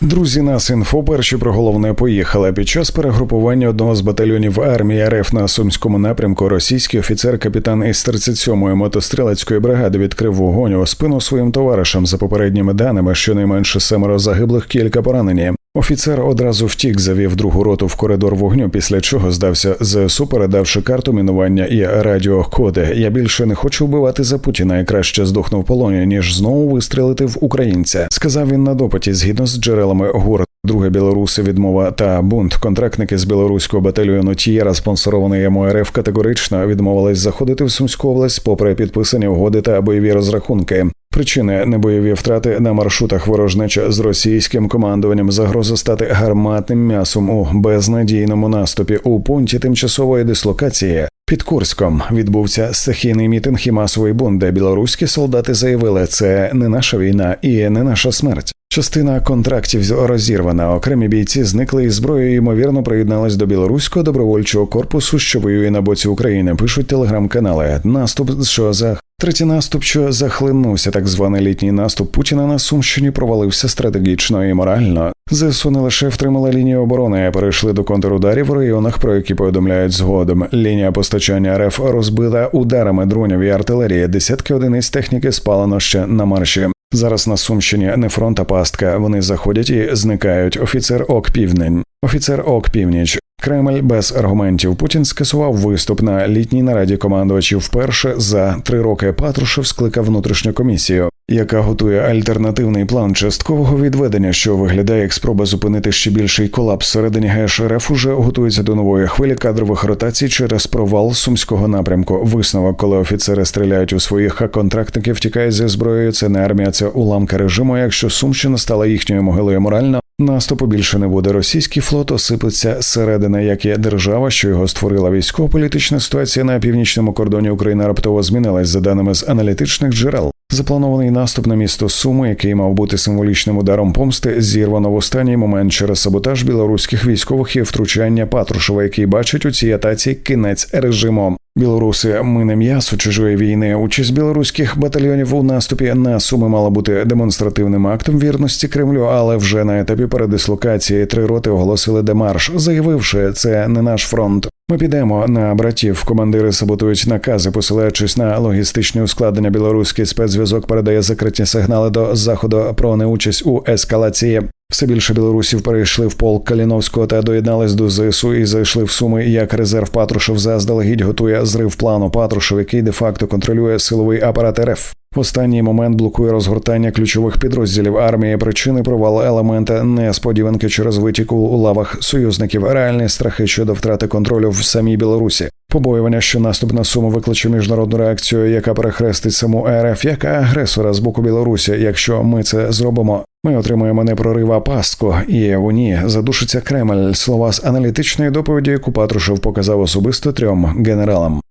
Друзі, нас інфо перші про головне поїхали. Під час перегрупування одного з батальйонів армії РФ на сумському напрямку російський офіцер, капітан із 37-ї мотострілецької бригади, відкрив вогонь у спину своїм товаришам. За попередніми даними, щонайменше семеро загиблих, кілька поранені. Офіцер одразу втік, завів другу роту в коридор вогню, після чого здався ЗСУ, передавши карту мінування і радіокоди. Я більше не хочу вбивати за Путіна і краще здохну в полоні, ніж знову вистрелити в українця. Сказав він на допиті згідно з джерелами ГУР. Друге білоруси відмова та бунт. Контрактники з білоруського батальйону Тієра, спонсорований йому РФ, категорично відмовились заходити в Сумську область, попри підписані угоди та бойові розрахунки. Причини небойові втрати на маршрутах ворожнеча з російським командуванням, загроза стати гарматним м'ясом у безнадійному наступі у пункті тимчасової дислокації. Під Курськом відбувся стихійний мітинг і масовий бунт, де білоруські солдати заявили, це не наша війна і не наша смерть. Частина контрактів розірвана. Окремі бійці зникли із зброєю. Ймовірно, приєднались до білоруського добровольчого корпусу, що воює на боці України. Пишуть телеграм-канали. Наступ, що за третій наступ, що захлинувся, так званий літній наступ Путіна на Сумщині, провалився стратегічно і морально. ЗСУ не лише втримала лінію оборони, а перейшли до контрударів у районах, про які повідомляють згодом. Лінія постачання РФ розбита ударами дронів і артилерії. Десятки одиниць техніки спалено ще на марші. Зараз на Сумщині не фронт, а пастка. Вони заходять і зникають. Офіцер ок південь, офіцер ок північ. Кремль без аргументів Путін скасував виступ на літній нараді командувачів. Вперше за три роки Патрушев скликав внутрішню комісію, яка готує альтернативний план часткового відведення, що виглядає як спроба зупинити ще більший колапс. Всередині ГШРФ уже готується до нової хвилі кадрових ротацій через провал сумського напрямку. Висновок, коли офіцери стріляють у своїх, а контрактники втікають зі зброєю. Це не армія, це уламка режиму. Якщо Сумщина стала їхньою могилою морально, Наступу більше не буде. Російський флот осипеться зсередини, як є держава, що його створила військово-політична ситуація на північному кордоні України раптово змінилась за даними з аналітичних джерел. Запланований наступ на місто Суми, який мав бути символічним ударом помсти, зірвано в останній момент через саботаж білоруських військових і втручання Патрушева, який бачить у цій атаці кінець режиму. Білоруси, ми не м'ясо чужої війни. Участь білоруських батальйонів у наступі на суми мала бути демонстративним актом вірності Кремлю, але вже на етапі передислокації три роти оголосили демарш, заявивши, це не наш фронт. Ми підемо на братів. Командири саботують накази, посилаючись на логістичне ускладнення. Білоруський спецзв'язок передає закриті сигнали до заходу про неучасть у ескалації. Все більше білорусів перейшли в полк Каліновського та доєднались до ЗСУ і зайшли в суми. Як резерв Патрушев заздалегідь готує зрив плану Патрушев, який де факто контролює силовий апарат РФ. В останній момент блокує розгортання ключових підрозділів армії. Причини провалу елемента несподіванки через витік у лавах союзників, реальні страхи щодо втрати контролю в самій Білорусі. Побоювання, що наступ на суму викличе міжнародну реакцію, яка перехрестить саму РФ як агресора з боку Білорусі. Якщо ми це зробимо, ми отримаємо не прорив, а пастку, і в ній задушиться Кремль. Слова з аналітичної доповіді, яку Патрушев показав особисто трьом генералам.